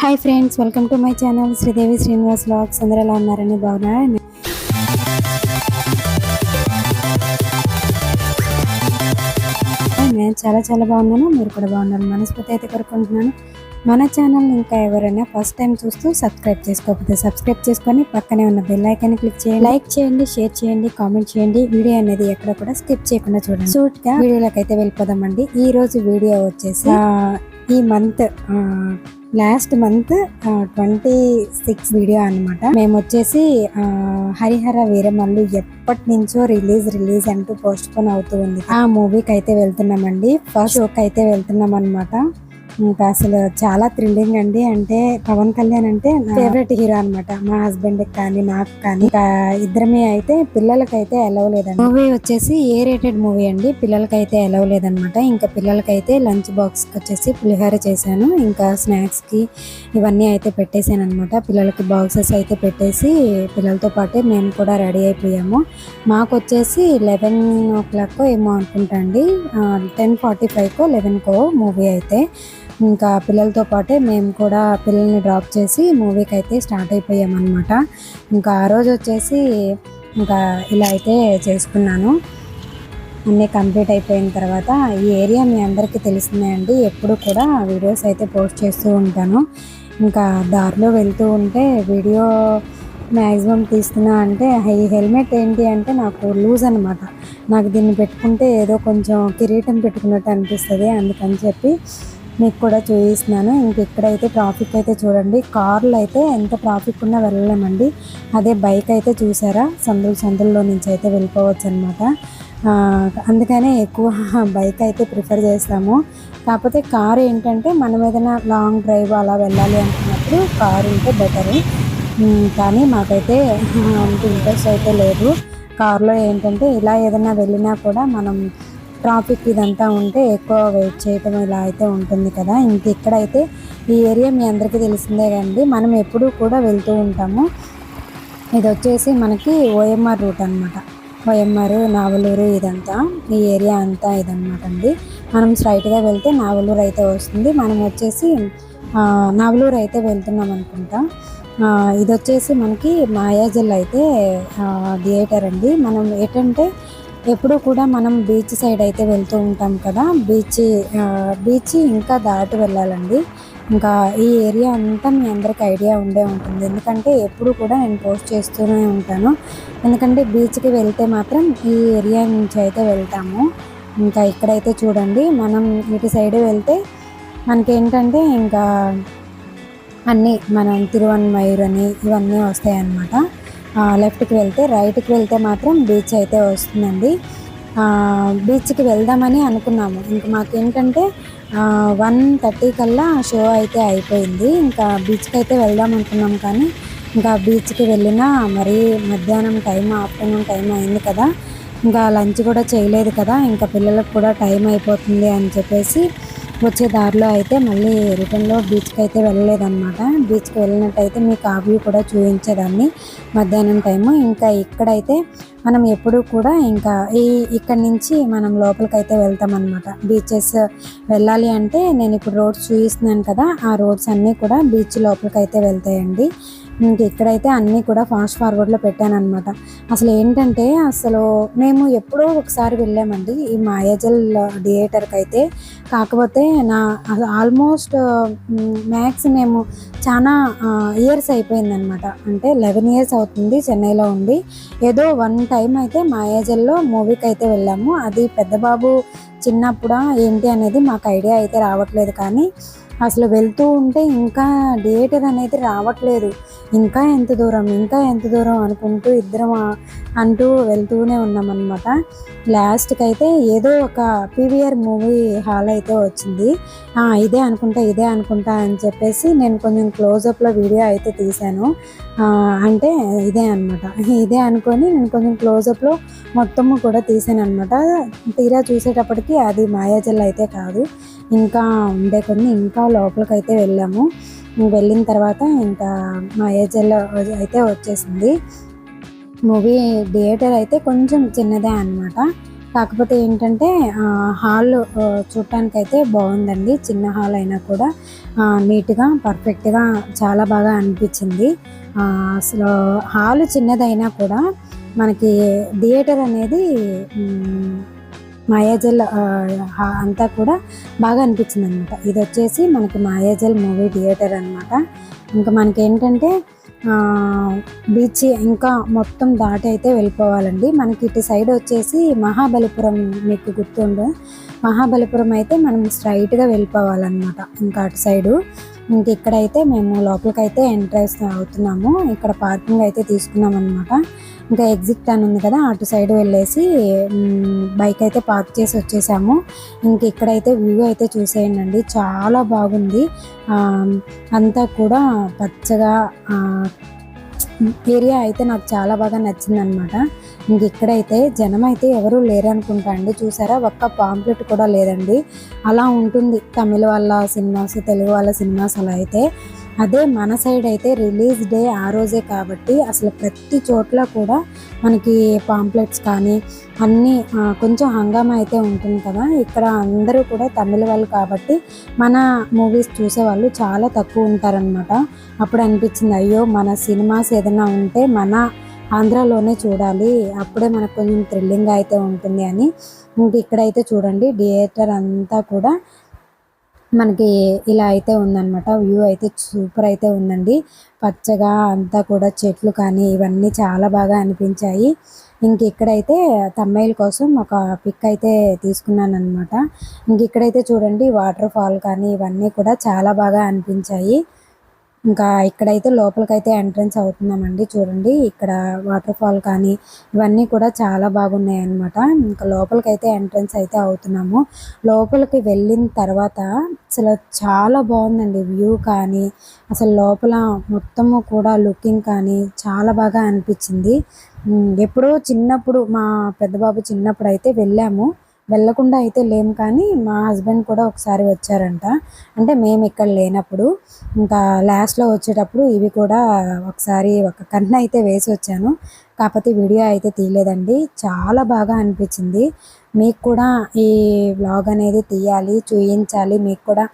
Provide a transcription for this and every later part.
Hi friends welcome to my channel Sridevi Srinivas vlogs అందరూ ఎలా ఉన్నారని బాగున్నారని నేను చాలా చాలా బాగున్నాను. మీరు కూడా బాగున్నారు మనస్ఫూర్తి అయితే కోరుకుంటున్నాను. మన ఛానల్ ఇంకా ఎవరైనా ఫస్ట్ టైం చూస్తూ సబ్స్క్రైబ్ చేసుకోకపోతే సబ్స్క్రైబ్ చేసుకొని పక్కనే ఉన్న బెల్ ఐకాన్ క్లిక్ చేయండి. లైక్ చేయండి షేర్ చేయండి కామెంట్ చేయండి. వీడియో అనేది ఎక్కడ కూడా స్కిప్ చేయకుండా చూడండి. సూట్గా వీడియోలోకి అయితే వెళ్ళిపోదామండి. ఈ రోజు వీడియో వచ్చేసి ఈ month last month twenty six video అన్నమాట. మేము వచ్చేసి హరిహర వీరమల్లు ఎప్పటి నుంచో రిలీజ్ రిలీజ్ అంటూ పోస్ట్ పోన్ అవుతూ ఉంది. ఆ మూవీకి అయితే వెళ్తున్నామండి. ఫస్ట్ షోకి అయితే వెళ్తున్నాం అనమాట ఇంకా అసలు చాలా థ్రిల్లింగ్ అండి. అంటే పవన్ కళ్యాణ్ అంటే ఫేవరెట్ హీరో అనమాట మా హస్బెండ్ కానీ నాకు కానీ. ఇద్దరమే అయితే పిల్లలకైతే ఎలవ్ లేదండి మూవీ వచ్చేసి ఏ రేటెడ్ మూవీ అండి. పిల్లలకైతే ఎలవ్ లేదనమాట ఇంకా పిల్లలకైతే లంచ్ బాక్స్ వచ్చేసి పులిహోర చేశాను. ఇంకా స్నాక్స్కి ఇవన్నీ అయితే పెట్టేశాను అనమాట పిల్లలకి బాక్సెస్ అయితే పెట్టేసి పిల్లలతో పాటే మేము కూడా రెడీ అయిపోయాము. మాకు వచ్చేసి లెవెన్ ఓ క్లాక్ ఏమో అనుకుంటా అండి. టెన్ ఫార్టీ ఫైవ్కో లెవెన్కో మూవీ అయితే. ఇంకా పిల్లలతో పాటే మేము కూడా పిల్లల్ని డ్రాప్ చేసి మూవీకి అయితే స్టార్ట్ అయిపోయామన్నమాట. ఇంకా ఆ రోజు వచ్చేసి ఇంకా ఇలా అయితే చేసుకున్నాను. అన్నీ కంప్లీట్ అయిపోయిన తర్వాత ఈ ఏరియా మీ అందరికీ తెలిసిందే అండి. ఎప్పుడు కూడా వీడియోస్ అయితే పోస్ట్ చేస్తూ ఉంటాను. ఇంకా దారిలో వెళ్తూ ఉంటే వీడియో మ్యాక్సిమం తీస్తున్నా అంటే ఈ హెల్మెట్ ఏంటి అంటే నాకు లూజ్ అనమాట నాకు దీన్ని పెట్టుకుంటే ఏదో కొంచెం కిరీటం పెట్టుకున్నట్టు అనిపిస్తుంది అందుకని చెప్పి మీకు కూడా చూపిస్తున్నాను. ఇంక ఇక్కడైతే ట్రాఫిక్ అయితే చూడండి. కార్లు అయితే ఎంత ట్రాఫిక్ ఉన్నా వెళ్ళలేమండి. అదే బైక్ అయితే చూసారా? సందులు సందుల్లో నుంచి అయితే వెళ్ళిపోవచ్చు అనమాట అందుకనే ఎక్కువ బైక్ అయితే ప్రిఫర్ చేస్తాము. కాకపోతే కారు ఏంటంటే మనం ఏదైనా లాంగ్ డ్రైవ్ అలా వెళ్ళాలి అనుకున్నప్పుడు కారు ఉంటే బెటర్ కానీ మాకైతే అంత ఇంట్రెస్ట్ అయితే లేదు. కారులో ఏంటంటే ఇలా ఏదైనా వెళ్ళినా కూడా మనం ట్రాఫిక్ ఇదంతా ఉంటే ఎక్కువ వెయిట్ చేయటం ఇలా అయితే ఉంటుంది కదా. ఇంక ఇక్కడైతే ఈ ఏరియా మీ అందరికీ తెలిసిందే కండి మనం ఎప్పుడూ కూడా వెళ్తూ ఉంటాము. ఇది వచ్చేసి మనకి ఓఎంఆర్ రూట్ అనమాట ఓఎంఆర్ నావలూరు ఇదంతా ఈ ఏరియా అంతా ఇదన్నమాట అండి. మనం స్ట్రైట్గా వెళ్తే నావలూరు అయితే వస్తుంది. మనం వచ్చేసి నావలూరు అయితే వెళ్తున్నాం అనుకుంటా. ఇది వచ్చేసి మనకి మాయాజల్ అయితే థియేటర్ అండి. మనం ఏంటంటే ఎప్పుడూ కూడా మనం బీచ్ సైడ్ అయితే వెళ్తూ ఉంటాం కదా. బీచ్ బీచ్ ఇంకా దాటి వెళ్ళాలండి. ఇంకా ఈ ఏరియా అంతా మీ అందరికి ఐడియా ఉండే ఉంటుంది. ఎందుకంటే ఎప్పుడు కూడా నేను పోస్ట్ చేస్తూనే ఉంటాను. ఎందుకంటే బీచ్కి వెళ్తే మాత్రం ఈ ఏరియా నుంచి అయితే వెళ్తాము. ఇంకా ఇక్కడైతే చూడండి మనం ఇటు సైడ్ వెళ్తే మనకేంటంటే ఇంకా అన్నీ మనం తిరువన్మయూర్ అని ఇవన్నీ వస్తాయి అన్నమాట లెఫ్ట్కి వెళ్తే రైట్కి వెళ్తే మాత్రం బీచ్ అయితే వస్తుందండి. బీచ్కి వెళ్దామని అనుకున్నాము. ఇంకా మాకేంటంటే వన్ థర్టీ కల్లా షో అయితే అయిపోయింది. ఇంకా బీచ్కి అయితే వెళ్దాం అనుకున్నాం కానీ ఇంకా బీచ్కి వెళ్ళినా మరి మధ్యాహ్నం టైం ఆఫ్టర్నూన్ టైం అయింది కదా. ఇంకా లంచ్ కూడా చేయలేదు కదా. ఇంకా పిల్లలకు కూడా టైం అయిపోతుంది అని చెప్పేసి వచ్చే దారిలో అయితే మళ్ళీ రిటర్న్లో బీచ్కి అయితే వెళ్ళలేదన్నమాట. బీచ్కి వెళ్ళినట్టయితే మీకు ఆ వ్యూ కూడా చూపించేదాన్ని మధ్యాహ్నం టైము. ఇంకా ఇక్కడైతే మనం ఎప్పుడూ కూడా ఇంకా ఈ ఇక్కడ నుంచి మనం లోపలికైతే వెళ్తామన్నమాట. వెళ్తాం అనమాట బీచెస్ వెళ్ళాలి అంటే నేను ఇప్పుడు రోడ్స్ చూపిస్తున్నాను కదా ఆ రోడ్స్ అన్నీ కూడా బీచ్ లోపలికి అయితే వెళ్తాయండి. ఇంక ఇక్కడైతే అన్నీ కూడా ఫాస్ట్ ఫార్వర్డ్లో పెట్టాను అనమాట అసలు ఏంటంటే అసలు మేము ఎప్పుడో ఒకసారి వెళ్ళామండి ఈ మాయాజల్ థియేటర్కి అయితే కాకపోతే నా ఆల్మోస్ట్ మ్యాక్స్ మేము చాలా ఇయర్స్ అయిపోయిందనమాట అంటే లెవెన్ ఇయర్స్ అవుతుంది చెన్నైలో ఉండి. ఏదో వన్ టైం అయితే మాయాజల్లో మూవీకి అయితే వెళ్ళాము. అది పెద్దబాబు చిన్నప్పుడా ఏంటి అనేది మాకు ఐడియా అయితే రావట్లేదు కానీ అసలు వెళ్తూ ఉంటే ఇంకా థియేటర్ అనేది రావట్లేదు. ఇంకా ఎంత దూరం ఇంకా ఎంత దూరం అనుకుంటూ ఇద్దరం అంటూ వెళ్తూనే ఉన్నామన్నమాట. లాస్ట్కి అయితే ఏదో ఒక పీవీఆర్ మూవీ హాల్ అయితే వచ్చింది. ఇదే అనుకుంటా ఇదే అనుకుంటా అని చెప్పేసి నేను కొంచెం క్లోజప్లో వీడియో అయితే తీశాను. అంటే ఇదే అనమాట ఇదే అనుకొని నేను కొంచెం క్లోజప్లో మొత్తము కూడా తీసాను అనమాట తీరా చూసేటప్పటికి అది మాయాజల్ అయితే కాదు. ఇంకా ఉండే కొన్ని ఇంకా లోపలికి అయితే వెళ్ళాము వెళ్ళిన తర్వాత ఇంకా మా ఏజ్లో అయితే వచ్చేసింది. మూవీ థియేటర్ అయితే కొంచెం చిన్నదే అన్నమాట. కాకపోతే ఏంటంటే హాల్ చూడటానికి అయితే బాగుందండి. చిన్న హాల్ అయినా కూడా నీట్గా పర్ఫెక్ట్గా చాలా బాగా అనిపించింది. అసలు హాల్ చిన్నదైనా కూడా మనకి థియేటర్ అనేది మాయాజల్ అంతా కూడా బాగా అనిపించింది అనమాట ఇది వచ్చేసి మనకి మాయాజల్ మూవీ థియేటర్ అనమాట ఇంకా మనకి ఏంటంటే బీచ్ ఇంకా మొత్తం దాటి అయితే వెళ్ళిపోవాలండి. మనకి ఇటు సైడ్ వచ్చేసి మహాబలిపురం మీకు గుర్తుండే. మహాబలిపురం అయితే మనం స్ట్రైట్గా వెళ్ళిపోవాలన్నమాట ఇంకా అటు సైడు. ఇంక ఇక్కడైతే మేము లోపలికి అయితే ఎంట్రెన్స్ అవుతున్నాము. ఇక్కడ పార్కింగ్ అయితే తీసుకున్నాం అనమాట ఇంకా ఎగ్జిట్ అని ఉంది కదా అటు సైడ్ వెళ్ళేసి బైక్ అయితే పార్క్ చేసి వచ్చేసాము. ఇంక ఇక్కడైతే వ్యూ అయితే చూసేయండి చాలా బాగుంది. అంతా కూడా పచ్చగా ఏరియా అయితే నాకు చాలా బాగా నచ్చింది అనమాట ఇంక ఇక్కడైతే జనం అయితే ఎవరూ లేరనుకుంటా అండి. చూసారా? ఒక్క పాంప్లెట్ కూడా లేదండి. అలా ఉంటుంది తమిళ వాళ్ళ సినిమాస్ తెలుగు వాళ్ళ సినిమాస్ అలా అయితే. అదే మన సైడ్ అయితే రిలీజ్ డే ఆ రోజే కాబట్టి అసలు ప్రతి చోట్ల కూడా మనకి పాంప్లెట్స్ కానీ అన్నీ కొంచెం హంగామా అయితే ఉంటుంది కదా. ఇక్కడ అందరూ కూడా తమిళ వాళ్ళు కాబట్టి మన మూవీస్ చూసేవాళ్ళు చాలా తక్కువ ఉంటారనమాట అప్పుడు అనిపించింది అయ్యో మన సినిమాస్ ఏదైనా ఉంటే మన ఆంధ్రాలోనే చూడాలి అప్పుడే మనకు కొంచెం థ్రిల్లింగ్ అయితే ఉంటుంది అని. ఇంక ఇక్కడైతే చూడండి థియేటర్ అంతా కూడా మనకి ఇలా అయితే ఉందన్నమాట. వ్యూ అయితే సూపర్ అయితే ఉందండి. పచ్చగా అంతా కూడా చెట్లు కానీ ఇవన్నీ చాలా బాగా అనిపించాయి. ఇంక ఇక్కడైతే తమ్మాయిల కోసం ఒక పిక్ అయితే తీసుకున్నాను అనమాట ఇంక ఇక్కడైతే చూడండి వాటర్ ఫాల్ కానీ ఇవన్నీ కూడా చాలా బాగా అనిపించాయి. ఇంకా ఇక్కడైతే లోపలికైతే ఎంట్రన్స్ అవుతున్నామండి చూడండి. ఇక్కడ వాటర్ ఫాల్ కానీ ఇవన్నీ కూడా చాలా బాగున్నాయి అన్నమాట ఇంకా లోపలికైతే ఎంట్రన్స్ అయితే అవుతున్నాము. లోపలికి వెళ్ళిన తర్వాత అసలు చాలా బాగుందండి వ్యూ కానీ అసలు లోపల మొత్తము కూడా లుకింగ్ కానీ చాలా బాగా అనిపించింది. ఎప్పుడో చిన్నప్పుడు మా పెద్దబాబు చిన్నప్పుడు అయితే వెళ్ళాము. వెళ్ళకుండా అయితే లేము కానీ మా హస్బెండ్ కూడా ఒకసారి వచ్చారంట. అంటే మేము ఇక్కడ లేనప్పుడు ఇంకా లాస్ట్లో వచ్చేటప్పుడు ఇవి కూడా ఒకసారి ఒక కన్ను అయితే వేసి వచ్చాను. కాకపోతే వీడియో అయితే తీయలేదండి. చాలా బాగా అనిపించింది. మీకు కూడా ఈ వ్లాగ్ అనేది తీయాలి చూయించాలి. మీకు కూడా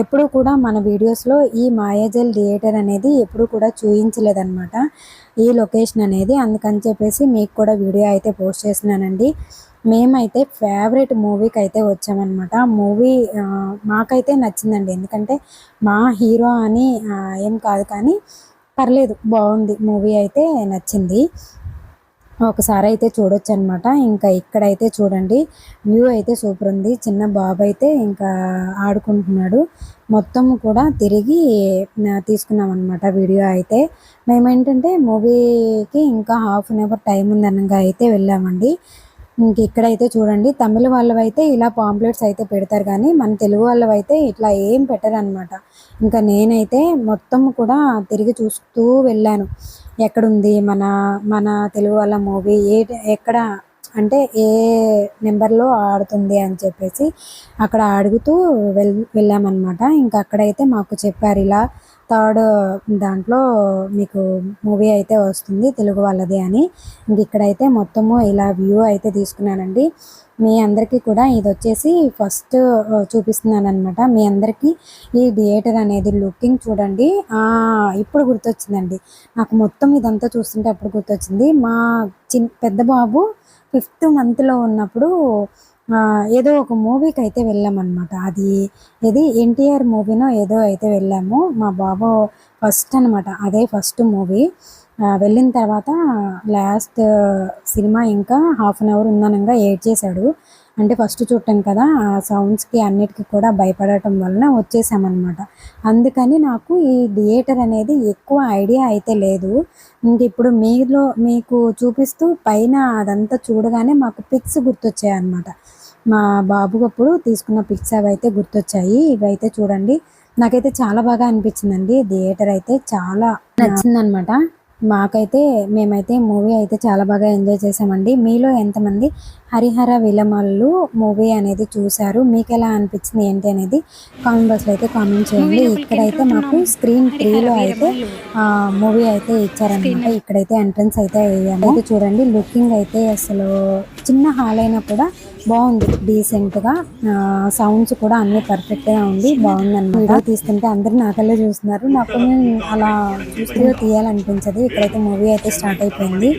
ఎప్పుడు కూడా మన వీడియోస్లో ఈ మాయాజల్ థియేటర్ అనేది ఎప్పుడు కూడా చూయించలేదన్నమాట. ఈ లొకేషన్ అనేది అందుకని చెప్పేసి మీకు కూడా వీడియో అయితే పోస్ట్ చేసినానండి మేమైతే ఫేవరెట్ మూవీకి అయితే వచ్చామన్నమాట. మూవీ మాకైతే నచ్చిందండి. ఎందుకంటే మా హీరో అని ఏం కాదు కానీ పర్లేదు బాగుంది. మూవీ అయితే నచ్చింది. ఒకసారి అయితే చూడొచ్చు అనమాట ఇంకా ఇక్కడైతే చూడండి. వ్యూ అయితే సూపర్ ఉంది. చిన్న బాబు అయితే ఇంకా ఆడుకుంటున్నాడు. మొత్తం కూడా తిరిగి తీసుకున్నాం అనమాట వీడియో అయితే. మేమేంటంటే మూవీకి ఇంకా హాఫ్ అన్ అవర్ టైం ఉందనగా అయితే వెళ్ళామండి. ఇంక ఇక్కడైతే చూడండి తమిళ వాళ్ళవైతే ఇలా పాంప్లెట్స్ అయితే పెడతారు కానీ మన తెలుగు వాళ్ళవైతే ఇట్లా ఏం పెట్టరు అనమాట ఇంకా నేనైతే మొత్తం కూడా తిరిగి చూస్తూ వెళ్ళాను. ఎక్కడుంది మన మన తెలుగు వాళ్ళ మూవీ ఏ ఎక్కడ అంటే ఏ నెంబర్లో ఆడుతుంది అని చెప్పేసి అక్కడ అడుగుతూ వెల్ వెళ్ళామన్నమాట. ఇంకా అక్కడైతే మాకు చెప్పారు ఇలా థర్డ్ దాంట్లో మీకు మూవీ అయితే వస్తుంది తెలుగు వాళ్ళది అని. ఇంక ఇక్కడైతే మొత్తము ఇలా వ్యూ అయితే తీసుకున్నానండి. మీ అందరికీ కూడా ఇది వచ్చేసి ఫస్ట్ చూపిస్తున్నాను అనమాట మీ అందరికీ ఈ థియేటర్ అనేది లుకింగ్ చూడండి. ఇప్పుడు గుర్తొచ్చిందండి. నాకు మొత్తం ఇదంతా చూస్తుంటే అప్పుడు గుర్తొచ్చింది. మా చిన్ పెద్ద బాబు ఫిఫ్త్ మంత్లో ఉన్నప్పుడు ఏదో ఒక మూవీకి అయితే వెళ్ళామన్నమాట. అది ఇది ఎన్టీఆర్ మూవీనో ఏదో అయితే వెళ్ళాము. మా బాబు ఫస్ట్ అనమాట అదే ఫస్ట్ మూవీ. వెళ్ళిన తర్వాత లాస్ట్ సినిమా ఇంకా హాఫ్ అన్ అవర్ ఉందనంగా ఏడ్ చేశాడు అంటే ఫస్ట్ చూడటం కదా ఆ సౌండ్స్కి అన్నిటికీ కూడా భయపడటం వలన వచ్చేసామన్నమాట. అందుకని నాకు ఈ థియేటర్ అనేది ఎక్కువ ఐడియా అయితే లేదు. ఇంక ఇప్పుడు మీలో మీకు చూపిస్తూ పైన అదంతా చూడగానే మాకు పిక్స్ గుర్తొచ్చాయి అన్నమాట మా బాబు అప్పుడు తీసుకున్న పిక్స్ అవి అయితే గుర్తొచ్చాయి. ఇవైతే చూడండి. నాకైతే చాలా బాగా అనిపించిందండి. థియేటర్ అయితే చాలా నచ్చిందనమాట మాకైతే మేమైతే మూవీ అయితే చాలా బాగా ఎంజాయ్ చేసామండి మీలో ఎంతమంది హరిహర విలమల్లు మూవీ అనేది చూశారు? మీకు ఎలా అనిపించింది? ఏంటి అనేది కామెంట్ బాక్స్లో అయితే కామెంట్ చేయండి. ఇక్కడైతే మాకు స్క్రీన్ త్రీలో అయితే మూవీ అయితే ఇచ్చారనమాట ఇక్కడైతే ఎంట్రన్స్ అయితే అయ్యాము. అయితే చూడండి లుకింగ్ అయితే అసలు చిన్న హాల్ అయినా కూడా బాగుంది. డీసెంట్గా సౌండ్స్ కూడా అన్ని పర్ఫెక్ట్గా ఉంది. బాగుంది అనమాట తీస్తుంటే అందరు నాకల్లే చూస్తున్నారు. నాకు అలా చూస్తూ తీయాలనిపించదు. ఇక్కడైతే మూవీ అయితే స్టార్ట్ అయిపోయింది.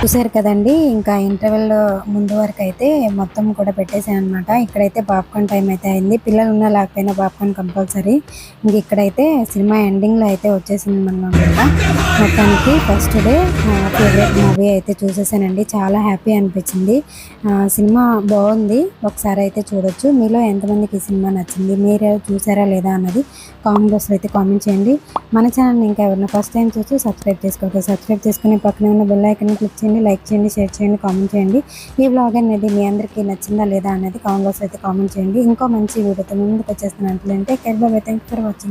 చూసారు కదండి ఇంకా ఇంటర్వెల్ ముందు వరకు అయితే మొత్తం కూడా పెట్టేసాను అనమాట ఇక్కడైతే పాప్కార్న్ టైం అయితే అయింది. పిల్లలు ఉన్నా లేకపోయినా పాప్కార్న్ కంపల్సరీ ఇంక ఇక్కడైతే సినిమా ఎండింగ్లో అయితే వచ్చేసింది అనమాట మొత్తానికి ఫస్ట్ డే ఫేవరెట్ మూవీ అయితే చూసేసానండి. చాలా హ్యాపీ అనిపించింది. సినిమా బాగుంది. ఒకసారి అయితే చూడొచ్చు. మీలో ఎంతమందికి ఈ సినిమా నచ్చింది? మీరు చూసారా లేదా అన్నది కామెంట్ బాక్స్లో అయితే కామెంట్ చేయండి. మన ఛానల్ని ఇంకా ఎవరైనా ఫస్ట్ టైం చూసి సబ్స్క్రైబ్ చేసుకోవచ్చు సబ్స్క్రైబ్ చేసుకుని పక్కనే ఉన్న బెల్ ఐకన్ క్లిక్ చేయండి లైక్ చేయండి షేర్ చేయండి కామెంట్ చేయండి. ఈ బ్లాగ్ అనేది మీ అందరికీ నచ్చిందా లేదా అనేది కామెంట్ బాక్స్ అయితే కామెంట్ చేయండి. ఇంకో మంచి వీడియోతో ముందుకు వచ్చేస్తున్నాను అంటే care bye thank for watching